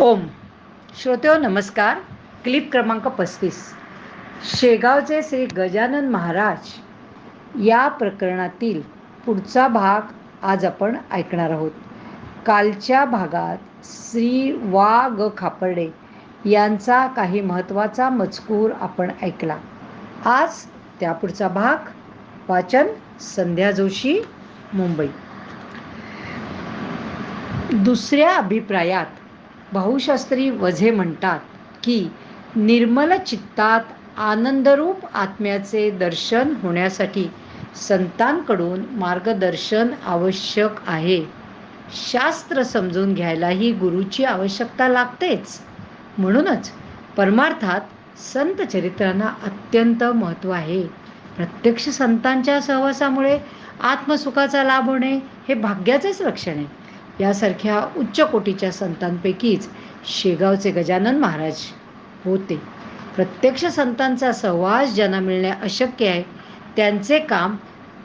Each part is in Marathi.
ओम. श्रोतेहो नमस्कार. क्लिप क्रमांक पस्तीस. शेगावचे श्री गजानन महाराज या प्रकरणातील पुढचा भाग आज आपण ऐकणार आहोत. कालच्या भागात श्री वा. ग. खापर्डे यांचा काही महत्त्वाचा मजकूर आपण ऐकला. आज त्यापुढचा भाग. वाचन संध्या जोशी मुंबई. दुसऱ्या अभिप्रायात भाऊशास्त्री वझे म्हणतात की निर्मल चित्तात आनंदरूप आत्म्याचे दर्शन होण्यासाठी संतांकडून मार्गदर्शन आवश्यक आहे. शास्त्र समजून घ्यायलाही गुरुची आवश्यकता लागतेच. म्हणूनच परमार्थात संत चरित्रांना अत्यंत महत्त्व आहे. प्रत्यक्ष संतांच्या सहवासामुळे आत्मसुखाचा लाभ होणे हे भाग्याचेच लक्षण आहे. यासारख्या उच्च कोटीच्या संतांपैकीच शेगावचे गजानन महाराज होते. प्रत्यक्ष संतांचा सहवास ज्यांना मिळणे अशक्य आहे त्यांचे काम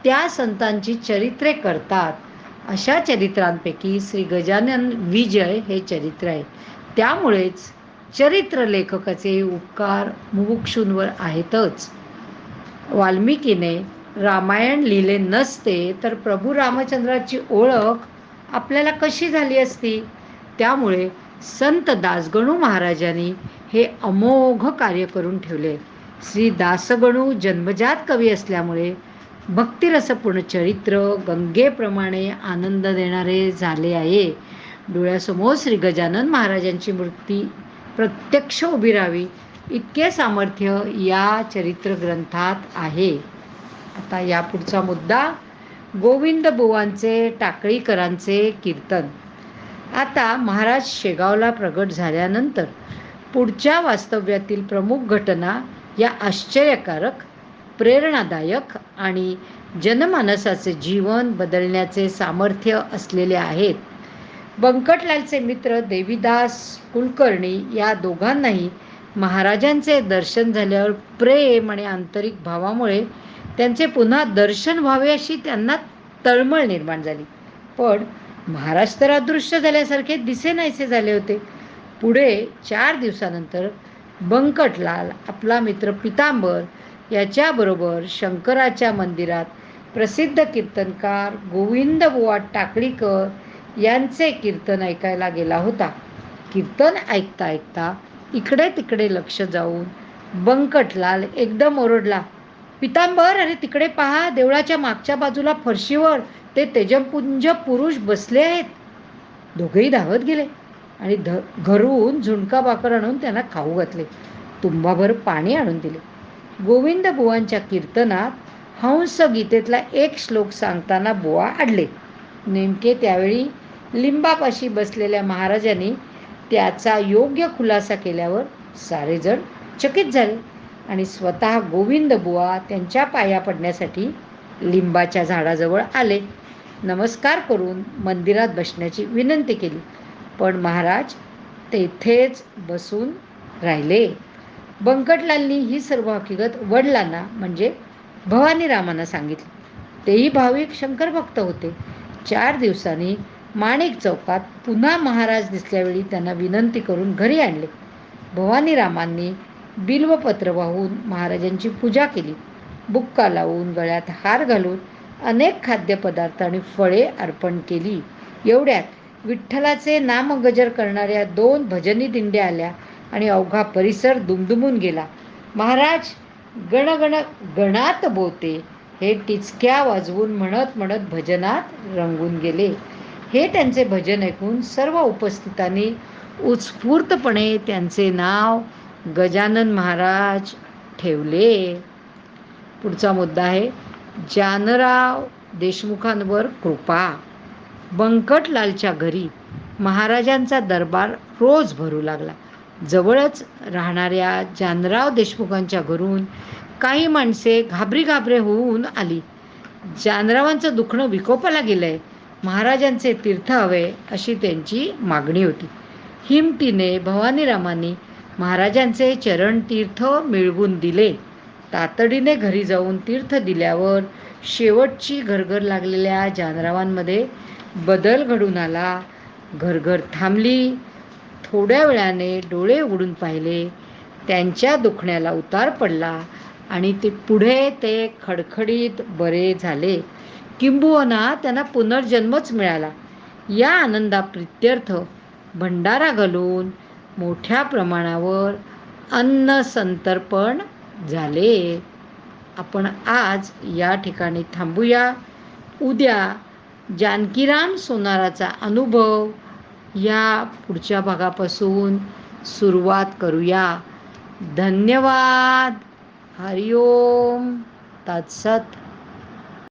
त्या संतांची चरित्रे करतात. अशा चरित्रांपैकी श्री गजानन विजय हे चरित्र आहे. त्यामुळेच चरित्र लेखकाचे उपकार मुमुक्षूंवर आहेतच. वाल्मिकीने रामायण लिहिले नसते तर प्रभू रामचंद्राची ओळख आपल्याला कशी झाली असती? त्यामुळे संत दासगणू महाराजांनी हे अमोघ कार्य करून ठेवले. श्री दासगणू जन्मजात कवी असल्यामुळे भक्तिरसपूर्ण चरित्र गंगेप्रमाणे आनंद देणारे झाले आहे. डोळ्यासमोर श्री गजानन महाराजांची मूर्ती प्रत्यक्ष उभी राहावी इतके सामर्थ्य या चरित्र ग्रंथात आहे. आता या पुढचा मुद्दा गोविंद बुवांचे टाकळीकरांचे कीर्तन. आता महाराज शेगावला प्रगट झाल्यानंतर पुढच्या वास्तव्यातील प्रमुख घटना या आश्चर्यकारक प्रेरणादायक आणि जनमानसाचे जीवन बदलण्याचे सामर्थ्य असलेले आहेत. बंकटलालचे मित्र देवीदास कुलकर्णी या दोघांनाही महाराजांचे दर्शन झाल्यावर प्रेम आणि आंतरिक भावामुळे त्यांचे पुन्हा दर्शन व्हावे अशी त्यांना तळमळ निर्माण झाली. पण महाराज तर अदृश्य झाल्यासारखे दिसे नाहीसे झाले होते. पुढे चार दिवसानंतर बंकटलाल आपला मित्र पितांबर याच्याबरोबर शंकराच्या मंदिरात प्रसिद्ध कीर्तनकार गोविंद बुवा टाकळीकर यांचे कीर्तन ऐकायला गेला होता. कीर्तन ऐकता ऐकता इकडे तिकडे लक्ष जाऊन बंकटलाल एकदम ओरडला. पितांबर अरे तिकडे पहा देवळाच्या मागच्या बाजूला फरशीवर ते तेजपुंज पुरुष बसले आहेत. दोघेही धावत गेले आणि ध घरून झुणका भाकर आणून त्यांना खाऊ घातले. तुंबाभर पाणी आणून दिले. गोविंद बुवांच्या कीर्तनात हंस गीतेतला एक श्लोक सांगताना बुवा आडले. नेमके त्यावेळी लिंबापाशी बसलेल्या महाराजांनी त्याचा योग्य खुलासा केल्यावर सारेजण चकित झाले. आणि स्वतः गोविंद बुवा त्यांच्या पाया पडण्यासाठी लिंबाच्या झाडाजवळ आले. नमस्कार करून मंदिरात बसण्याची विनंती केली. पण महाराज तेथेच बसून राहिले. बंकटलालनी ही सर्व हकीकत वडिलांना म्हणजे भवानी रामांना सांगितली. तेही भाविक शंकर भक्त होते. चार दिवसांनी माणिक चौकात पुन्हा महाराज दिसल्यावेळी त्यांना विनंती करून घरी आणले. भवानी रामांनी बिल्वपत्र वाहून महाराजांची पूजा केली. बुक्का लावून गळ्यात हार घालून अनेक खाद्यपदार्थ आणि फळे अर्पण केली. एवढ्यात विठ्ठलाचे नामगजर करणाऱ्या दोन भजनी दिंड्या आल्या आणि अवघा परिसर दुमदुमून गेला. महाराज गणगण गणात बोते. हे टिचक्या वाजवून म्हणत म्हणत भजनात रंगून गेले हे त्यांचे भजन ऐकून सर्व उपस्थितांनी उत्स्फूर्तपणे त्यांचे नाव गजानन महाराज ठेवले. पुढचा मुद्दा आहे जानराव देशमुखांवर कृपा. बंकटलालच्या घरी महाराजांचा दरबार रोज भरू लागला. जवळच राहणाऱ्या जानराव देशमुखांच्या घरून काही माणसे घाबरी घाबरे होऊन आली. जानरावांचं दुखणं विकोपाला गेलंय. महाराजांचे तीर्थ हवे अशी त्यांची मागणी होती. हिमतीने भवानीरामांनी महाराजांचे चरण तीर्थ मिळवून दिले. तातडीने घरी जाऊन तीर्थ दिल्यावर शेवटची घरघर लागलेल्या जानरावांमध्ये बदल घडून आला. घरघर थांबली. थोड्या वेळाने डोळे उघडून पाहिले. त्यांच्या दुखण्याला उतार पडला आणि ते पुढे ते खडखडीत बरे झाले. किंबुवना त्यांना पुनर्जन्मच मिळाला. या आनंदा प्रित्यर्थ भंडारा घालून मोठ्या प्रमाणावर अन्न संतर्पण झाले. आपण आज या ठिकाणी थांबूया. उद्या जानकीराम सोनाराचा अनुभव या पुढच्या भागापासून सुरुवात करूया. धन्यवाद. हरिओम. तत्सत.